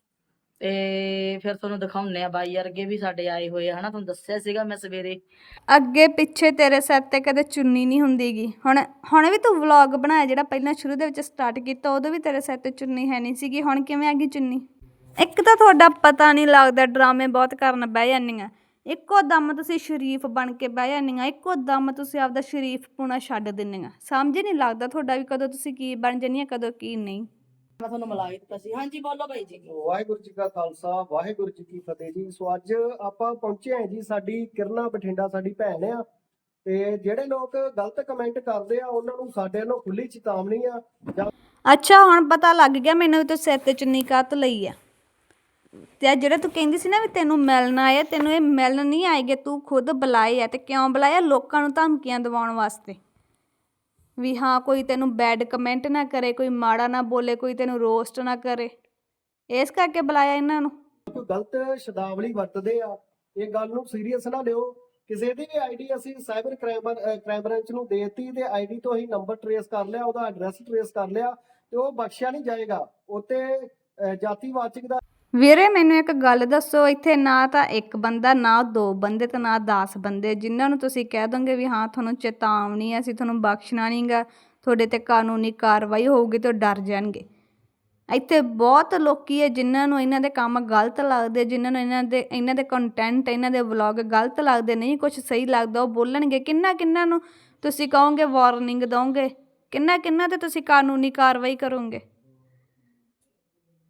ਤੇ ਫਿਰ ਤੁਹਾਨੂੰ ਦਿਖਾਉਣੇ ਆ ਬਾਈ ਵਰਗੇ ਵੀ ਸਾਡੇ ਆਏ ਹੋਏ ਆ, ਹਨਾ? ਤੁਹਾਨੂੰ ਦੱਸਿਆ ਸੀਗਾ ਮੈਂ ਸਵੇਰੇ। ਅੱਗੇ ਪਿੱਛੇ ਤੇਰੇ ਸਿਰ ਤੇ ਕਦੇ ਚੁੰਨੀ ਨਹੀਂ ਹੁੰਦੀਗੀ। ਹੁਣ ਹੁਣ ਵੀ ਤੂੰ ਵਲੌਗ ਬਣਾਇਆ ਜਿਹੜਾ ਪਹਿਲਾਂ ਸ਼ੁਰੂ ਦੇ ਵਿੱਚ ਸਟਾਰਟ ਕੀਤਾ, ਉਦੋਂ ਵੀ ਤੇਰੇ ਸਿਰ ਤੇ ਚੁੰਨੀ ਹੈ ਨਹੀਂ ਸੀਗੀ, ਹੁਣ ਕਿਵੇਂ ਆ ਗਈ ਚੁੰਨੀ? ਇੱਕ ਤਾਂ ਤੁਹਾਡਾ ਪਤਾ ਨਹੀਂ ਲੱਗਦਾ, ਡਰਾਮੇ ਬਹੁਤ ਕਰਨ ਬਹਿ ਜਾਂਦੀਆਂ। ਇੱਕੋ ਦਮ ਤੁਸੀਂ ਸ਼ਰੀਫ ਬਣ ਕੇ ਬਹਿ ਜਾਂਦੀਆਂ, ਇੱਕੋ ਦਮ ਤੁਸੀਂ ਆਪਦਾ ਸ਼ਰੀਫ ਪੁਣਾ ਛੱਡ ਦਿੰਦੀਆਂ। ਸਮਝ ਹੀ ਨਹੀਂ ਲੱਗਦਾ ਤੁਹਾਡਾ ਵੀ ਕਦੋਂ ਤੁਸੀਂ ਕੀ ਬਣ ਜਾਂਦੀਆਂ, ਕਦੋਂ ਕੀ ਨਹੀਂ। ਮੈਂ ਤੁਹਾਨੂੰ ਮਿਲਾ ਹੀ ਦਿੱਤਾ ਸੀ। ਹਾਂਜੀ ਬੋਲੋ ਬਾਈ ਜੀ। ਵਾਹਿਗੁਰੂ ਜੀ ਕਾ ਖਾਲਸਾ ਵਾਹਿਗੁਰੂ ਜੀ ਕੀ ਫਤਿਹ ਜੀ। ਸੋ ਅੱਜ ਆਪਾਂ ਪਹੁੰਚੇ ਹਾਂ ਜੀ ਸਾਡੀ ਕਿਰਨਾ ਬਠਿੰਡਾ ਸਾਡੀ ਭੈਣ ਆ। ਤੇ ਜਿਹੜੇ ਲੋਕ ਗਲਤ ਕਮੈਂਟ ਕਰਦੇ ਆ ਉਹਨਾਂ ਨੂੰ ਸਾਡੇ ਵੱਲੋਂ ਖੁੱਲੀ ਚੇਤਾਵਨੀ ਆ। ਜਾਂ ਅੱਛਾ ਹੁਣ ਪਤਾ ਲੱਗ ਗਿਆ ਮੈਨੂੰ ਵੀ ਤੂੰ ਸਿਰ ਤੇ ਚੁੰਨੀ ਕਾਤ ਲਈ ਆ। ਤੇ ਆਹ ਜਿਹੜਾ ਤੂੰ ਕਹਿੰਦੀ ਸੀ ਨਾ ਵੀ ਤੈਨੂੰ ਮਿਲਣ ਆਏ ਆ, ਤੈਨੂੰ ਇਹ ਮਿਲਣ ਨਹੀਂ ਆਏਗੇ ਤੂੰ ਖੁਦ ਬੁਲਾਏ ਆ ਤੇ ਕਿਉਂ ਬੁਲਾਇਆ? ਲੋਕਾਂ ਨੂੰ ਧਮਕੀਆਂ ਦਿਵਾਉਣ ਵਾਸਤੇ। ਵੀ ਹਾਂ, ਕੋਈ ਤੈਨੂੰ ਬੈਡ ਕਮੈਂਟ ਨਾ ਕਰੇ, ਕੋਈ ਮਾੜਾ ਨਾ ਬੋਲੇ, ਕੋਈ ਤੈਨੂੰ ਰੋਸਟ ਨਾ ਕਰੇ। ਇਸ ਕਰਕੇ ਬੁਲਾਇਆ ਇਹਨਾਂ ਨੂੰ। ਕੋਈ ਗਲਤ ਸ਼ਬਦਾਵਲੀ ਵਰਤਦੇ ਆ। ਇਹ ਗੱਲ ਨੂੰ ਸੀਰੀਅਸ ਨਾ ਲਿਓ। ਕਿਸੇ ਦੀ ਵੀ ਆਈਡੀ ਅਸੀਂ ਸਾਈਬਰ ਕ੍ਰਾਈਮ ਕ੍ਰਾਈਮ ਬ੍ਰਾਂਚ ਨੂੰ ਦੇਤੀ ਤੇ ਆਈਡੀ ਤੋਂ ਹੀ ਨੰਬਰ ਟਰੇਸ ਕਰ ਲਿਆ, ਉਹਦਾ ਐਡਰੈਸ ਟਰੇਸ ਕਰ ਲਿਆ ਤੇ ਉਹ ਬਖਸ਼ਿਆ ਨਹੀਂ ਜਾਏਗਾ। ਉੱਤੇ ਜਾਤੀਵਾਚਕ ਦਾ ਵੀਰੇ, ਮੈਨੂੰ ਇੱਕ ਗੱਲ ਦੱਸੋ, ਇੱਥੇ ਨਾ ਤਾਂ ਇੱਕ ਬੰਦਾ, ਨਾ ਦੋ ਬੰਦੇ ਤੇ ਨਾ 10 ਬੰਦੇ। ਜਿਨ੍ਹਾਂ ਨੂੰ ਤੁਸੀਂ ਕਹਿ ਦੋਗੇ ਵੀ ਹਾਂ, ਤੁਹਾਨੂੰ ਚੇਤਾਵਨੀ ਹੈ, ਅਸੀਂ ਤੁਹਾਨੂੰ ਬਖਸ਼ਣਾ ਨਹੀਂਗਾ ਤੁਹਾਡੇ ਤੇ ਕਾਨੂੰਨੀ ਕਾਰਵਾਈ ਹੋਊਗੀ ਤੇ ਉਹ ਡਰ ਜਾਣਗੇ। ਇੱਥੇ ਬਹੁਤ ਲੋਕੀ ਹੈ ਜਿਨ੍ਹਾਂ ਨੂੰ ਇਹਨਾਂ ਦੇ ਕੰਮ ਗਲਤ ਲੱਗਦੇ, ਜਿਨ੍ਹਾਂ ਨੂੰ ਇਹਨਾਂ ਦੇ ਇਹਨਾਂ ਦੇ ਕੰਟੈਂਟ ਇਹਨਾਂ ਦੇ ਵਲੌਗ ਗਲਤ ਲੱਗਦੇ, ਨਹੀਂ ਕੁਝ ਸਹੀ ਲੱਗਦਾ, ਉਹ ਬੋਲਣਗੇ, ਕਿੰਨਾ ਕਿੰਨਾ ਨੂੰ ਤੁਸੀਂ ਕਹੋਗੇ ਵਾਰਨਿੰਗ ਦੋਗੇ ਕਿੰਨਾ ਕਿੰਨਾ ਤੇ ਤੁਸੀਂ ਕਾਨੂੰਨੀ ਕਾਰਵਾਈ ਕਰੋਗੇ?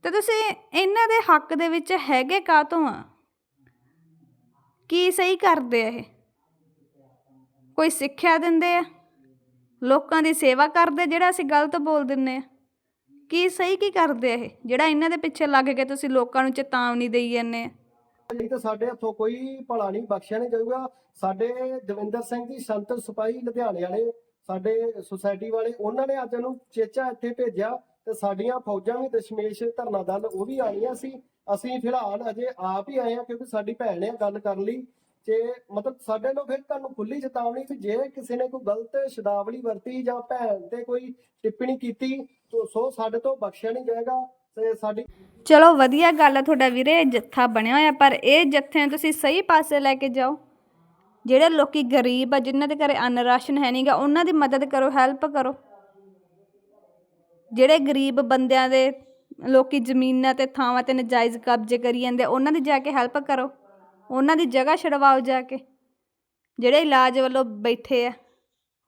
ਤੇ ਤੁਸੀਂ ਇਹਨਾਂ ਦੇ ਹੱਕ ਦੇ ਵਿੱਚ ਹੈਗੇ ਕਾਹਤੋਂ ਆ? ਕੀ ਸਹੀ ਕਰਦੇ ਆ ਇਹ? ਕੋਈ ਸਿੱਖਿਆ ਦਿੰਦੇ ਆ? ਲੋਕਾਂ ਦੀ ਸੇਵਾ ਕਰਦੇ, ਜਿਹੜਾ ਅਸੀਂ ਗਲਤ ਬੋਲ ਦਿੰਨੇ ਆ? ਕੀ ਸਹੀ ਕੀ ਕਰਦੇ ਆ ਇਹ? ਜਿਹੜਾ ਇਹਨਾਂ ਦੇ ਪਿੱਛੇ ਲੱਗ ਕੇ ਤੁਸੀਂ ਲੋਕਾਂ ਨੂੰ ਚੇਤਾਵਨੀ ਦੇਈ ਜਾਂਦੇ ਆ? ਨਹੀਂ ਤਾਂ ਸਾਡੇ ਹੱਥੋਂ ਕੋਈ ਭਲਾ ਨਹੀਂ ਬਖਸ਼ਿਆ ਨਹੀਂ ਜਾਊਗਾ। ਸਾਡੇ ਦਵਿੰਦਰ ਸਿੰਘ ਜੀ ਸੰਤ ਸਿਪਾਹੀ ਲੁਧਿਆਣੇ ਵਾਲੇ, ਸਾਡੇ ਸੁਸਾਇਟੀ ਵਾਲੇ, ਉਹਨਾਂ ਨੇ ਅੱਜ ਨੂੰ ਚੇਚਾ ਇੱਥੇ ਭੇਜਿਆ। ਤੇ ਸਾਡੀਆਂ ਫੌਜਾਂ ਵੀ ਦਸ਼ਮੇਸ਼ ਧਰਨਾ ਦਲ ਉਹ ਵੀ ਆਣੀਆਂ ਸੀ। ਅਸੀਂ ਫਿਲਹਾਲ ਅਜੇ ਆਪ ਹੀ ਆਏ ਆ ਕਿਉਂਕਿ ਸਾਡੀ ਭੈਣ ਨੇ ਗੱਲ ਕਰਨ ਲਈ। ਤੇ ਮਤਲਬ ਸਾਡੇ ਨੂੰ ਫਿਰ ਤੁਹਾਨੂੰ ਖੁੱਲੀ ਚੇਤਾਵਨੀ ਵੀ ਜੇ ਕਿਸੇ ਨੇ ਕੋਈ ਗਲਤ ਸ਼ਬਦਾਵਲੀ ਵਰਤੀ ਜਾਂ ਭੈਣ ਤੇ ਕੋਈ ਟਿੱਪਣੀ ਕੀਤੀ, ਤੋ ਸੋ ਸਾਡੇ ਤੋਂ ਬਖਸ਼ਿਆ ਨਹੀਂ ਜਾਏਗਾ ਤੇ ਸਾਡੀ ਚਲੋ ਵਧੀਆ ਗੱਲ ਆ ਤੁਹਾਡਾ ਵੀਰੇ, ਇਹ ਜੱਥਾ ਬਣਿਆ ਹੋਇਆ, ਪਰ ਇਹ ਜੱਥੇ ਨੂੰ ਤੁਸੀਂ ਸਹੀ ਪਾਸੇ ਲੈ ਕੇ ਜਾਓ। ਜਿਹੜੇ ਲੋਕੀ ਗਰੀਬ ਆ, ਜਿਨ੍ਹਾਂ ਦੇ ਘਰੇ ਅੰਨ ਰਾਸ਼ਨ ਹੈ ਨਹੀਂਗਾ ਉਹਨਾਂ ਦੀ ਮਦਦ ਕਰੋ, ਹੈਲਪ ਕਰੋ। ਜਿਹੜੇ ਗਰੀਬ ਬੰਦਿਆਂ ਦੇ ਲੋਕੀ ਜ਼ਮੀਨਾਂ ਤੇ ਥਾਵਾਂ ਤੇ ਨਜਾਇਜ਼ ਕਬਜ਼ੇ ਕਰੀ ਜਾਂਦੇ ਉਹਨਾਂ ਦੀ ਜਾ ਕੇ ਹੈਲਪ ਕਰੋ। ਉਹਨਾਂ ਦੀ ਜਗ੍ਹਾ ਛਡਵਾਓ ਜਾ ਕੇ। ਜਿਹੜੇ ਇਲਾਜ ਵੱਲੋਂ ਬੈਠੇ ਆ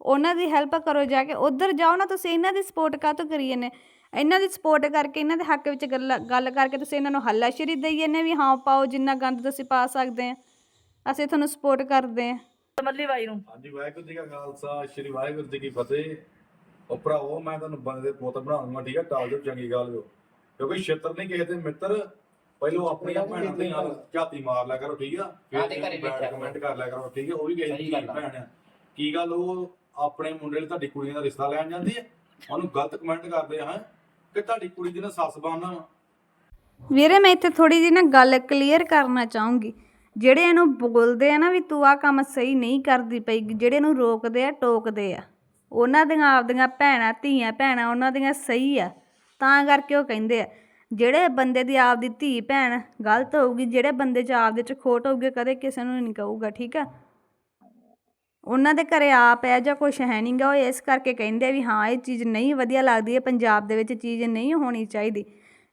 ਉਹਨਾਂ ਦੀ ਹੈਲਪ ਕਰੋ ਜਾ ਕੇ। ਉਧਰ ਜਾਓ ਨਾ ਤੁਸੀਂ ਇਹਨਾਂ ਦੀ ਸਪੋਰਟ ਕਾਹਤੋਂ ਕਰੀ ਜਾਂਦੇ? ਇਹਨਾਂ ਦੀ ਸਪੋਰਟ ਕਰਕੇ ਇਹਨਾਂ ਦੇ ਹੱਕ ਵਿੱਚ ਗੱਲ ਗੱਲ ਕਰਕੇ ਤੁਸੀਂ ਇਹਨਾਂ ਨੂੰ ਹੱਲਾਸ਼ੇਰੀ ਦੇਈ ਜਾਂਦੇ ਵੀ ਹਾਂ ਪਾਓ ਜਿੰਨਾ ਗੰਦ ਤੁਸੀਂ ਪਾ ਸਕਦੇ ਆ। ਅਸੀਂ ਤੁਹਾਨੂੰ ਸਪੋਰਟ ਕਰਦੇ ਆ। ਮੱਲੀ ਬਾਈ ਨੂੰ। ਹਾਂਜੀ ਵਾਹਿਗੁਰੂ ਜੀ ਕਾ ਖਾਲਸਾ ਸ੍ਰੀ ਵਾਹਿਗੁਰੂ ਜੀ ਕੀ ਫਤਿਹ। ਉਹ ਭਰਾਵੋ ਮੈਂ ਤੁਹਾਨੂੰ ਬੰਦੇ ਦੇ ਪੁੱਤ ਬਣਾਉਂਗਾ ਠੀਕ ਹੈ ਟਾਲ ਜੋ ਚੰਗੀ ਗੱਲ ਜੋ। ਕਿਉਂਕਿ ਛੇਤਰ ਨਹੀਂ ਕਿਸੇ ਦੇ ਮਿੱਤਰ ਪਹਿਲੋਂ ਆਪਣੀਆਂ ਭੈਣਾਂ ਦੇ ਨਾਲ ਝਾਤੀ ਮਾਰ ਲਿਆ ਕਰੋ ਠੀਕ ਆ? ਘਰੇ ਦੇਖਿਆ ਕਮੈਂਟ ਕਰ। ਲਿਆ ਕਰੋ ਠੀਕ ਹੈ ਉਹ ਵੀ ਕਿਸੇ ਦੀ ਸਹੀ ਗੱਲ ਆ। ਭੈਣ ਆ। ਕੀ ਗੱਲ ਉਹ ਆਪਣੇ ਮੁੰਡੇ ਲਈ ਤੁਹਾਡੀ ਕੁੜੀ ਦਾ ਰਿਸ਼ਤਾ ਲੈਣ ਜਾਂਦੀ ਹੈ ਉਹਨੂੰ ਗਲਤ ਕਮੈਂਟ ਕਰਦੇ ਆ ਹੈਂ? ਕਿ ਤੁਹਾਡੀ ਕੁੜੀ ਦੀ ਨਾ ਸੱਸ ਬਣਨਾ। ਵੀਰੇ ਮੈਂ ਇੱਥੇ ਥੋੜੀ ਜਿਹੀ ਨਾ ਗੱਲ ਕਲੀਅਰ ਕਰਨਾ ਚਾਹੂੰਗੀ। ਜਿਹੜੇ ਇਹਨੂੰ ਬੋਲਦੇ ਆ ਨਾ ਵੀ ਤੂੰ ਆ ਕੰਮ ਸਹੀ ਨਹੀਂ ਕਰਦੀ ਪਈ ਜਿਹੜੇ ਇਹਨੂੰ ਰੋਕਦੇ ਆ ਟੋਕਦੇ ਆ। ਉਹਨਾਂ ਦੀਆਂ ਆਪਦੀਆਂ ਭੈਣਾਂ, ਧੀਆਂ ਭੈਣਾਂ ਉਹਨਾਂ ਦੀਆਂ ਸਹੀ ਆ। ਤਾਂ ਕਰਕੇ ਉਹ ਕਹਿੰਦੇ ਆ, ਜਿਹੜੇ ਬੰਦੇ ਦੀ ਆਪਦੀ ਧੀ ਭੈਣ ਗਲਤ ਹੋਊਗੀ, ਜਿਹੜੇ ਬੰਦੇ 'ਚ ਆਪਦੇ 'ਚ ਖੋਟ ਹੋਊਗੀ ਕਦੇ ਕਿਸੇ ਨੂੰ ਨਹੀਂ ਕਹੂਗਾ, ਠੀਕ ਆ? ਉਹਨਾਂ ਦੇ ਘਰੇ ਆਪ ਹੈ ਜਾਂ ਕੁਛ ਹੈ ਨਹੀਂਗਾ ਉਹ ਇਸ ਕਰਕੇ ਕਹਿੰਦੇ ਵੀ ਹਾਂ, ਇਹ ਚੀਜ਼ ਨਹੀਂ ਵਧੀਆ ਲੱਗਦੀ ਹੈ ਪੰਜਾਬ ਦੇ ਵਿੱਚ ਚੀਜ਼ ਨਹੀਂ ਹੋਣੀ ਚਾਹੀਦੀ।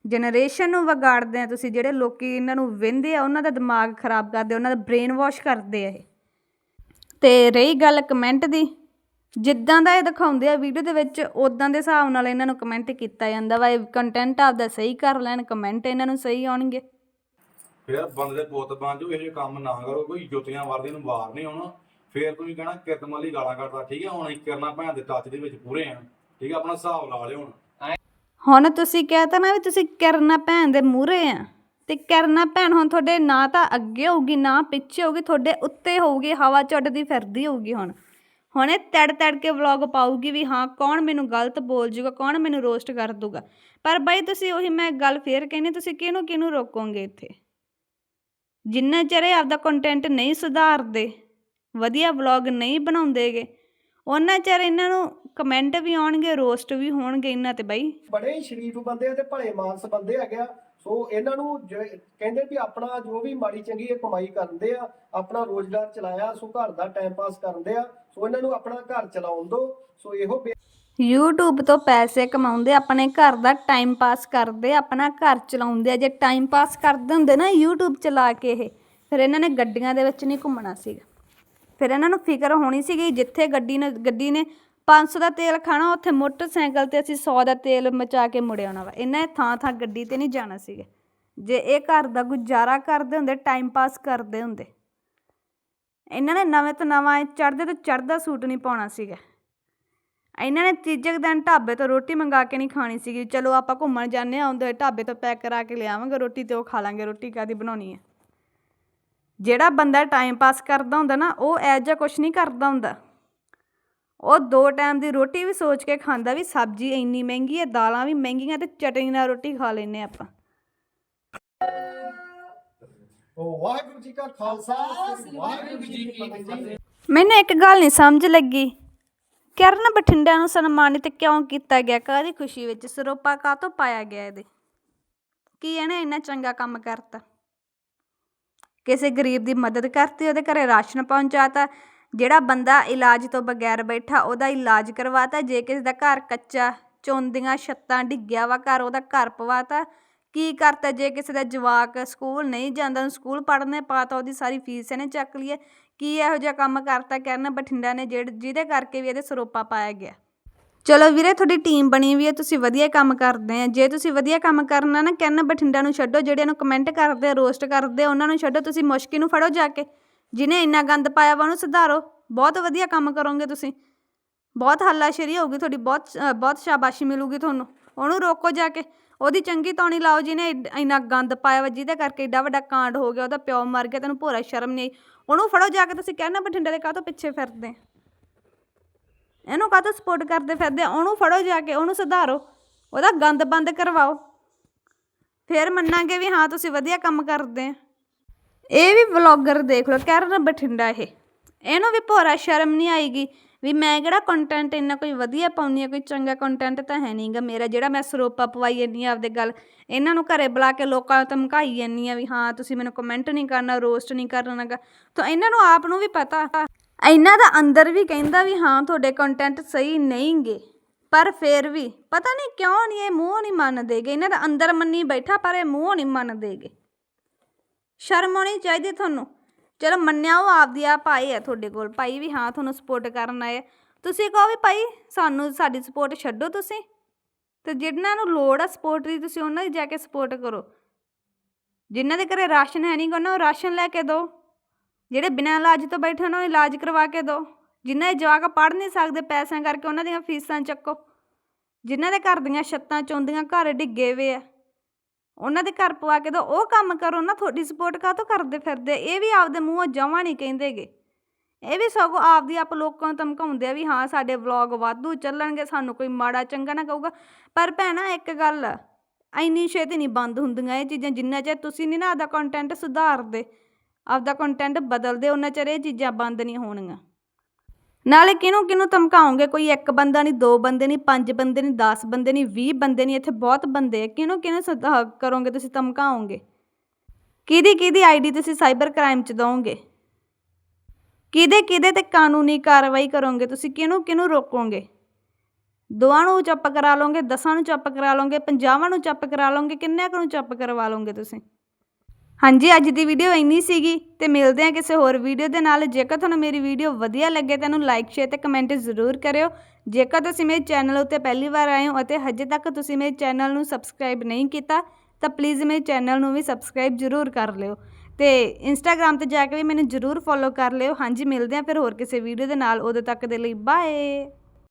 ਜਨਰੇਸ਼ਨ ਨੂੰ ਵਿਗਾੜਦੇ ਆ ਤੁਸੀਂ, ਜਿਹੜੇ ਲੋਕੀ ਇਹਨਾਂ ਨੂੰ ਵਹਿੰਦੇ ਆ, ਉਹਨਾਂ ਦਾ ਦਿਮਾਗ ਖਰਾਬ ਕਰਦੇ ਉਹਨਾਂ ਦਾ ਬ੍ਰੇਨ ਵਾਸ਼ ਕਰਦੇ ਆ ਇਹ। ਤੇ ਰਹੀ ਗੱਲ ਕਮੈਂਟ ਦੀ? ਜਿੱਦਾਂ ਦਾ ਇਹ ਦਿਖਾਉਂਦੇ ਆ ਵੀਡੀਓ ਦੇ ਵਿੱਚ ਉਦਾਂ ਦੇ ਹਿਸਾਬ ਨਾਲ ਇਹਨਾਂ ਨੂੰ ਕਮੈਂਟ ਕੀਤਾ ਜਾਂਦਾ ਵਾ। ਇਹ ਕੰਟੈਂਟ ਆਪਦਾ ਸਹੀ ਕਰ ਲੈਣ ਕਮੈਂਟ ਇਹਨਾਂ ਨੂੰ ਸਹੀ ਆਉਣਗੇ। ਫਿਰ ਬੰਦੇ ਦੇ ਪੁੱਤ ਬਣ ਜਾਓ ਇਹ ਜਿਹੇ ਕੰਮ ਨਾ ਕਰੋ। ਕੋਈ ਜੁੱਤੀਆਂ ਵਰਦੀ ਨੂੰ ਬਾਹਰ ਨਹੀਂ ਆਉਣਾ। ਫੇਰ ਤੁਸੀਂ ਕਹਿਣਾ ਕਿਰਤਮ ਵਾਲੀ ਗਾਲਾਂ ਕੱਢਦਾ ਠੀਕ ਹੈ? ਹੁਣ ਅਸੀਂ ਕਰਨਾ ਭੈਣ ਦੇ ਟੱਚ ਦੇ ਵਿੱਚ ਪੂਰੇ ਆ। ਠੀਕ ਹੈ? ਆਪਣਾ ਹਿਸਾਬ ਲਾ ਲਿਓ ਹੁਣ। ਹੁਣ ਤੁਸੀਂ ਕਹਿਤਾ ਨਾ ਵੀ ਤੁਸੀਂ ਕਰਨਾ ਭੈਣ ਦੇ ਮੂਹਰੇ ਆ। ਤੇ ਕਰਨਾ ਭੈਣ ਹੁਣ ਤੁਹਾਡੇ ਨਾ ਤਾਂ ਅੱਗੇ ਹੋਊਗੀ ਨਾ ਪਿੱਛੇ ਹੋਊਗੀ ਤੁਹਾਡੇ ਉੱਤੇ ਹੋਊਗੀ ਹਵਾ ਚ ਉੱਡਦੀ ਫਿਰਦੀ ਹੋਊਗੀ ਹੁਣ। ਹੁਣੇ ਤੜ ਤੜ ਕੇ ਵਲੌਗ ਪਾਊਗੀ ਵੀ ਹਾਂ, ਕੌਣ ਮੈਨੂੰ ਗਲਤ ਬੋਲ ਜੂਗਾ, ਕੌਣ ਮੈਨੂੰ ਰੋਸਟ ਕਰ ਦੂਗਾ। ਪਰ ਬਾਈ, ਤੁਸੀਂ ਉਹੀ ਮੈਂ ਗੱਲ ਫੇਰ ਕਹਿੰਦੀ, ਤੁਸੀਂ ਕਿਹਨੂੰ ਕਿਹਨੂੰ ਰੋਕੋਗੇ ਇੱਥੇ? ਜਿੰਨਾ ਚਿਰ ਇਹ ਆਪਦਾ ਕੰਟੈਂਟ ਨਹੀਂ ਸੁਧਾਰਦੇ, ਵਧੀਆ ਵਲੌਗ ਨਹੀਂ ਬਣਾਉਂਦੇਗੇ ਉਹਨਾਂ ਚਿਰ ਇਹਨਾਂ ਨੂੰ ਕਮੈਂਟ ਵੀ ਆਉਣਗੇ ਰੋਸਟ ਵੀ ਹੋਣਗੇ ਇਹਨਾਂ ਤੇ ਬਾਈ। ਬੜੇ ਹੀ ਸ਼ਰੀਫ ਬੰਦੇ ਆ ਤੇ ਭਲੇ ਮਾਨਸ ਬੰਦੇ ਹੈਗੇ ਆ। ਸੋ ਇਹਨਾਂ ਨੂੰ ਕਹਿੰਦੇ ਵੀ ਆਪਣਾ ਜੋ ਵੀ ਮਾੜੀ ਚੰਗੀ ਇਹ ਕਮਾਈ ਕਰਦੇ ਆ ਆਪਣਾ ਰੋਜ਼ਗਾਰ ਚਲਾਇਆ ਸੋ ਘਰ ਦਾ ਟਾਈਮ ਪਾਸ ਕਰਦੇ ਆ ਸੋ ਇਹਨਾਂ ਨੂੰ ਆਪਣਾ ਘਰ ਚਲਾਉਣ ਦਿਓ ਸੋ ਇਹੋ YouTube ਤੋਂ ਪੈਸੇ ਕਮਾਉਂਦੇ ਆਪਣੇ ਘਰ ਦਾ ਟਾਈਮ ਪਾਸ ਕਰਦੇ ਆਪਣਾ ਘਰ ਚਲਾਉਂਦੇ ਆ। ਜੇ ਟਾਈਮ ਪਾਸ ਕਰਦੇ ਹੁੰਦੇ ਨਾ YouTube ਚਲਾ ਕੇ ਇਹ ਫਿਰ ਇਹਨਾਂ ਨੇ ਗੱਡੀਆਂ ਦੇ ਵਿੱਚ ਨਹੀਂ ਘੁੰਮਣਾ ਸੀਗਾ। ਫਿਰ ਇਹਨਾਂ ਨੂੰ ਫਿਕਰ ਹੋਣੀ ਸੀਗੀ ਜਿੱਥੇ ਗੱਡੀ ਨੇ ਗੱਡੀ ਨੇ 500 ਦਾ ਤੇਲ ਖਾਣਾ, ਉੱਥੇ ਮੋਟਰਸਾਈਕਲ ਤੇ ਅਸੀਂ 100 ਦਾ ਤੇਲ ਮਚਾ ਕੇ ਮੁੜ ਆਉਣਾ ਵਾ। ਇਹਨਾਂ ਨੇ ਥਾਂ ਥਾਂ ਗੱਡੀ ਤੇ ਨਹੀਂ ਜਾਣਾ ਸੀਗਾ। ਜੇ ਇਹ ਘਰ ਦਾ ਗੁਜ਼ਾਰਾ ਕਰਦੇ ਹੁੰਦੇ ਟਾਈਮ ਪਾਸ ਕਰਦੇ ਹੁੰਦੇ, ਇਹਨਾਂ ਨੇ ਨਵੇਂ ਤੋਂ ਨਵਾਂ ਚੜ੍ਹਦੇ ਤੋਂ ਚੜ੍ਹਦਾ ਸੂਟ ਨਹੀਂ ਪਾਉਣਾ ਸੀਗਾ। ਇਹਨਾਂ ਨੇ ਤੀਜੇ ਕੁ ਦਿਨ ਢਾਬੇ ਤੋਂ ਰੋਟੀ ਮੰਗਾ ਕੇ ਨਹੀਂ ਖਾਣੀ ਸੀਗੀ। ਚਲੋ ਆਪਾਂ ਘੁੰਮਣ ਜਾਂਦੇ ਆ ਆਉਂਦੇ ਢਾਬੇ ਤੋਂ ਪੈਕ ਕਰਾ ਕੇ ਲਿਆਵਾਂਗੇ ਰੋਟੀ ਤੇ ਉਹ ਖਾ ਲਾਂਗੇ। ਰੋਟੀ ਕਾਦੀ ਬਣਾਉਣੀ ਹੈ ਜਿਹੜਾ ਬੰਦਾ ਟਾਈਮ ਪਾਸ ਕਰਦਾ ਹੁੰਦਾ ਨਾ ਉਹ ਐ ਜਿਹਾ ਕੁਛ ਨਹੀਂ ਕਰਦਾ ਹੁੰਦਾ। ਉਹ ਦੋ ਟਾਈਮ ਦੀ ਰੋਟੀ ਵੀ ਸੋਚ ਕੇ ਖਾਂਦਾ ਵੀ ਸਬਜ਼ੀ ਇੰਨੀ ਮਹਿੰਗੀ ਹੈ ਦਾਲਾਂ ਵੀ ਮਹਿੰਗੀਆਂ ਤੇ ਚਟਨੀ ਨਾਲ ਰੋਟੀ ਖਾ ਲੈਨੇ ਆਪਾਂ। ਉਹ ਵਾਹਿਗੁਰੂ ਜੀ ਕਾ ਖਾਲਸਾ ਸ੍ਰੀ ਵਾਹਿਗੁਰੂ ਜੀ ਕੀ ਫਤਿਹ। ਮੈਨੂੰ ਇੱਕ ਗੱਲ ਨਹੀਂ ਸਮਝ ਲੱਗੀ। ਕਰਨ ਬਠਿੰਡਾ ਨੂੰ ਸਨਮਾਨਿਤ ਕਿਉਂ ਕੀਤਾ ਗਿਆ? ਕਾਹਦੀ ਖੁਸ਼ੀ ਵਿੱਚ? ਸਰੋਪਾ ਕਾਹਤੋਂ ਪਾਇਆ ਗਿਆ ਇਹਦੇ? ਕੀ ਇਹਨੇ ਇੰਨਾ ਚੰਗਾ ਕੰਮ ਕਰਤਾ? ਕਿਸੇ ਗਰੀਬ ਦੀ ਮਦਦ ਕਰਤੀ, ਉਹਦੇ ਘਰੇ ਰਾਸ਼ਨ ਪਹੁੰਚਾਤਾ। ਜਿਹੜਾ ਬੰਦਾ ਇਲਾਜ ਤੋਂ ਬਗੈਰ ਬੈਠਾ, ਉਹਦਾ ਇਲਾਜ ਕਰਵਾਤਾ। ਜੇ ਕਿਸੇ ਦਾ ਘਰ ਕੱਚਾ, ਚੌਂਦੀਆਂ, ਛੱਤਾਂ ਡਿੱਗਿਆ ਵਾ, ਘਰ ਉਹਦਾ ਘਰ ਪਵਾਤਾ। ਕੀ ਕਰਤਾ? ਜੇ ਕਿਸੇ ਦਾ ਜਵਾਕ ਸਕੂਲ ਨਹੀਂ ਜਾਂਦਾ, ਉਹਨੂੰ ਸਕੂਲ ਪੜ੍ਹਨੇ ਪਾਤਾ ਉਹਦੀ ਸਾਰੀ ਫੀਸ ਇਹਨੇ ਚੱਕ ਲਈ ਹੈ। ਕੀ ਇਹੋ ਜਿਹਾ ਕੰਮ ਕਰਤਾ? ਕਰਨ ਬਠਿੰਡਾ ਨੇ ਜਿਹੜੇ ਜਿਹਦੇ ਕਰਕੇ ਵੀ ਇਹਦੇ ਸਰੋਪਾ ਪਾਇਆ ਗਿਆ। ਚਲੋ ਵੀਰੇ, ਤੁਹਾਡੀ ਟੀਮ ਬਣੀ ਵੀ ਹੈ, ਤੁਸੀਂ ਵਧੀਆ ਕੰਮ ਕਰਦੇ ਆ। ਜੇ ਤੁਸੀਂ ਵਧੀਆ ਕੰਮ ਕਰਨਾ ਨਾ ਕਹਿਣਾ ਬਠਿੰਡਾ ਨੂੰ ਛੱਡੋ, ਜਿਹੜੇ ਨੂੰ ਕਮੈਂਟ ਕਰਦੇ ਆ ਰੋਸਟ ਕਰਦੇ ਆ, ਉਹਨਾਂ ਨੂੰ ਛੱਡੋ, ਤੁਸੀਂ ਮੁਸ਼ਕੀ ਨੂੰ ਫੜੋ ਜਾ ਕੇ। ਜਿਹਨੇ ਇੰਨਾ ਗੰਦ ਪਾਇਆ ਵਾ, ਉਹਨੂੰ ਸੁਧਾਰੋ। ਬਹੁਤ ਵਧੀਆ ਕੰਮ ਕਰੋਗੇ ਤੁਸੀਂ। ਬਹੁਤ ਹੱਲਾਸ਼ੇਰੀ ਹੋਊਗੀ ਤੁਹਾਡੀ, ਬਹੁਤ ਬਹੁਤ ਸ਼ਾਬਾਸ਼ੀ ਮਿਲੂਗੀ ਤੁਹਾਨੂੰ। ਉਹਨੂੰ ਰੋਕੋ ਜਾ ਕੇ। ਉਹਦੀ ਚੰਗੀ ਤੌਣੀ ਲਾਓ, ਜਿਹਨੇ ਇੰਨਾ ਗੰਦ ਪਾਇਆ ਵਾ, ਜਿਹਦੇ ਕਰਕੇ ਏਡਾ ਵੱਡਾ ਕਾਂਡ ਹੋ ਗਿਆ, ਉਹਦਾ ਪਿਓ ਮਰ ਗਿਆ, ਤੈਨੂੰ ਭੋਰਾ ਸ਼ਰਮ ਨਹੀਂ ਉਹਨੂੰ ਫੜੋ ਜਾ ਕੇ, ਤੁਸੀਂ ਕਹਿਣਾ ਬਠਿੰਡੇ ਦੇ ਕਾਹ ਤੋਂ ਪਿੱਛੇ ਫਿਰਦੇ ਇਹਨੂੰ ਕਾਹਤੋਂ ਸਪੋਰਟ ਕਰਦੇ ਫਿਰਦੇ ਆ? ਉਹਨੂੰ ਫੜੋ ਜਾ ਕੇ, ਉਹਨੂੰ ਸੁਧਾਰੋ। ਉਹਦਾ ਗੰਦ ਬੰਦ ਕਰਵਾਓ। ਫਿਰ ਮੰਨਾਂਗੇ ਵੀ ਹਾਂ, ਤੁਸੀਂ ਵਧੀਆ ਕੰਮ ਕਰਦੇ ਆ। ਇਹ ਵੀ ਵਲੌਗਰ ਦੇਖ ਲਓ ਕਰਨ ਬਠਿੰਡਾ ਇਹ। ਇਹਨੂੰ ਵੀ ਭੋਰਾ ਸ਼ਰਮ ਨਹੀਂ ਆਏਗੀ ਵੀ ਮੈਂ ਕਿਹੜਾ ਕੰਟੈਂਟ ਇੰਨਾ ਕੋਈ ਵਧੀਆ ਪਾਉਂਦੀ ਆ, ਕੋਈ ਚੰਗਾ ਕੰਟੈਂਟ ਤਾਂ ਹੈ ਨਹੀਂਗਾ ਮੇਰਾ, ਜਿਹੜਾ ਮੈਂ ਸਰੋਪਾ ਪਵਾਈ ਜਾਂਦੀ ਆ ਆਪਦੇ ਗੱਲ। ਇਹਨਾਂ ਨੂੰ ਘਰੇ ਬੁਲਾ ਕੇ ਲੋਕਾਂ ਨੂੰ ਧਮਕਾਈ ਜਾਂਦੀ ਆ ਵੀ ਹਾਂ, ਤੁਸੀਂ ਮੈਨੂੰ ਕਮੈਂਟ ਨਹੀਂ ਕਰਨਾ ਰੋਸਟ ਨਹੀਂ ਕਰਨਾਗਾ। ਤਾਂ ਇਹਨਾਂ ਨੂੰ ਆਪ ਨੂੰ ਵੀ ਪਤਾ ਇਹਨਾਂ ਦਾ ਅੰਦਰ ਵੀ ਕਹਿੰਦਾ ਵੀ ਹਾਂ, ਤੁਹਾਡੇ ਕੰਟੈਂਟ ਸਹੀ ਨਹੀਂਗੇ। ਪਰ ਫਿਰ ਵੀ, ਪਤਾ ਨਹੀਂ ਕਿਉਂ ਨਹੀਂ ਇਹ ਮੂੰਹ ਨਹੀਂ ਮੰਨਦੇਗੇ। ਇਹਨਾਂ ਦਾ ਅੰਦਰ ਮੰਨੀ ਬੈਠਾ, ਪਰ ਇਹ ਮੂੰਹ ਨਹੀਂ ਮੰਨਦੇਗੇ। ਸ਼ਰਮ ਆਉਣੀ ਚਾਹੀਦੀ ਤੁਹਾਨੂੰ। ਚਲੋ ਮੰਨਿਆ ਉਹ ਆਪਦੀ ਆ ਭਾਈ ਆ ਤੁਹਾਡੇ ਕੋਲ। ਭਾਈ ਵੀ ਹਾਂ, ਤੁਹਾਨੂੰ ਸਪੋਰਟ ਕਰਨ ਆਏ ਤੁਸੀਂ ਕਹੋ ਵੀ ਭਾਈ, ਸਾਨੂੰ, ਸਾਡੀ ਸਪੋਰਟ ਛੱਡੋ ਤੁਸੀਂ। ਤੇ ਜਿਨ੍ਹਾਂ ਨੂੰ ਲੋੜ ਆ ਸਪੋਰਟ ਦੀ, ਤੁਸੀਂ ਉਹਨਾਂ ਦੀ ਜਾ ਕੇ ਸਪੋਰਟ ਕਰੋ। ਜਿਨ੍ਹਾਂ ਦੇ ਘਰੇ ਰਾਸ਼ਨ ਹੈ ਨਹੀਂ ਉਹਨਾਂ ਨੂੰ ਰਾਸ਼ਨ ਲੈ ਕੇ ਦਿਓ। ਜਿਹੜੇ ਬਿਨਾਂ ਇਲਾਜ ਤੋਂ ਬੈਠੇ ਉਹਨਾਂ ਨੂੰ ਇਲਾਜ ਕਰਵਾ ਕੇ ਦਿਓ। ਜਿਨ੍ਹਾਂ ਦੇ ਜਵਾਕ ਪੜ੍ਹ ਨਹੀਂ ਸਕਦੇ ਪੈਸਿਆਂ ਕਰਕੇ ਉਹਨਾਂ ਦੀਆਂ ਫੀਸਾਂ ਚੱਕੋ। ਜਿਨ੍ਹਾਂ ਦੇ ਘਰ ਦੀਆਂ ਛੱਤਾਂ ਚੌਂਦੀਆਂ ਘਰ ਡਿੱਗੇ ਵੇ ਆ। ਉਹਨਾਂ ਦੇ ਘਰ ਪਵਾ ਕੇ ਦਿਓ। ਉਹ ਕੰਮ ਕਰੋ ਨਾ ਤੁਹਾਡੀ ਸਪੋਰਟ ਕਾਹਤੋਂ ਕਰਦੇ ਫਿਰਦੇ? ਇਹ ਵੀ ਆਪਦੇ ਮੂੰਹੋਂ ਜਮਾਂ ਨਹੀਂ ਕਹਿੰਦੇਗੇ ਇਹ ਵੀ ਸਗੋਂ ਆਪਦੀ ਆਪ ਲੋਕਾਂ ਨੂੰ ਧਮਕਾਉਂਦੇ ਆ ਵੀ ਹਾਂ ਸਾਡੇ ਵਲੌਗ ਵਾਧੂ ਚੱਲਣਗੇ ਸਾਨੂੰ ਕੋਈ ਮਾੜਾ ਚੰਗਾ ਨਾ ਕਹੂਗਾ। ਪਰ ਭੈਣਾ ਇੱਕ ਗੱਲ ਆ, ਇੰਨੀ ਛੇਤੀ ਨਹੀਂ ਬੰਦ ਹੁੰਦੀਆਂ ਇਹ ਚੀਜ਼ਾਂ ਜਿੰਨਾ ਚਿਰ ਤੁਸੀਂ ਨਹੀਂ ਨਾ ਆਪਦਾ ਕੰਟੈਂਟ ਸੁਧਾਰਦੇ। ਆਪਦਾ ਕੰਟੈਂਟ ਬਦਲਦੇ, ਉਹਨਾਂ ਚਿਰ ਇਹ ਚੀਜ਼ਾਂ ਬੰਦ ਨਹੀਂ ਹੋਣਗੀਆਂ। ਨਾਲੇ ਕਿਹਨੂੰ ਕਿਹਨੂੰ ਧਮਕਾਓਗੇ? ਕੋਈ ਇੱਕ ਬੰਦਾ ਨਹੀਂ, ਦੋ ਬੰਦੇ ਨਹੀਂ, ਪੰਜ ਬੰਦੇ ਨਹੀਂ 10 ਬੰਦੇ ਨਹੀਂ 20 ਬੰਦੇ ਨਹੀਂ, ਇੱਥੇ ਬਹੁਤ ਬੰਦੇ ਆ। ਕਿਹਨੂੰ ਕਿਹਨੂੰ ਸਦਾ ਕਰੋਗੇ ਤੁਸੀਂ ਧਮਕਾਓਗੇ? ਕਿਹਦੀ ਕਿਹਦੀ ਆਈਡੀ ਤੁਸੀਂ ਸਾਈਬਰ ਕ੍ਰਾਈਮ ਚ ਦੋਗੇ ਕਿਹਦੇ ਕਿਹਦੇ ਤੇ ਕਾਨੂੰਨੀ ਕਾਰਵਾਈ ਕਰੋਗੇ ਤੁਸੀਂ? ਕਿਹਨੂੰ ਕਿਹਨੂੰ ਰੋਕੋਗੇ? ਦੋਆਂ ਨੂੰ ਚੁੱਪ ਕਰਾ ਲਓਗੇ, ਦਸਾਂ ਨੂੰ ਚੁੱਪ ਕਰਾ ਲਓਗੇ, ਪੰਜਾਹਾਂ ਨੂੰ ਚੁੱਪ ਕਰਾ ਲਓਗੇ, ਕਿੰਨਿਆਂ ਕੁ ਨੂੰ ਚੁੱਪ ਕਰਵਾ ਲਓਗੇ ਤੁਸੀਂ? ਹਾਂਜੀ, ਅੱਜ ਦੀ ਵੀਡੀਓ ਇੰਨੀ ਸੀਗੀ ਤੇ ਮਿਲਦੇ ਹਾਂ ਕਿਸੇ ਹੋਰ ਵੀਡੀਓ ਦੇ ਨਾਲ। ਜੇਕਰ ਤੁਹਾਨੂੰ ਮੇਰੀ ਵੀਡੀਓ ਵਧੀਆ ਲੱਗੇ ਤਾਂ ਇਹਨੂੰ ਲਾਈਕ ਸ਼ੇਅਰ ਤੇ ਕਮੈਂਟ ਜ਼ਰੂਰ ਕਰਿਓ। ਜੇਕਰ ਤੁਸੀਂ ਮੇਰੇ ਚੈਨਲ ਉੱਤੇ ਪਹਿਲੀ ਵਾਰ ਆਏ ਹੋ ਅਤੇ ਹਜੇ ਤੱਕ ਤੁਸੀਂ ਮੇਰੇ ਚੈਨਲ ਨੂੰ ਸਬਸਕ੍ਰਾਈਬ ਨਹੀਂ ਕੀਤਾ, ਤਾਂ ਪਲੀਜ਼ ਮੇਰੇ ਚੈਨਲ ਨੂੰ ਵੀ ਸਬਸਕ੍ਰਾਈਬ ਜ਼ਰੂਰ ਕਰ ਲਿਓ। ਤੇ ਇੰਸਟਾਗ੍ਰam ਤੇ ਜਾ ਕੇ ਵੀ ਮੈਨੂੰ ਜ਼ਰੂਰ ਫੋਲੋ ਕਰ ਲਿਓ। ਹਾਂਜੀ, ਮਿਲਦੇ ਹਾਂ ਫਿਰ ਹੋਰ ਕਿਸੇ ਵੀਡੀਓ ਦੇ ਨਾਲ। ਉਦੋਂ ਤੱਕ ਦੇ ਲਈ ਬਾਏ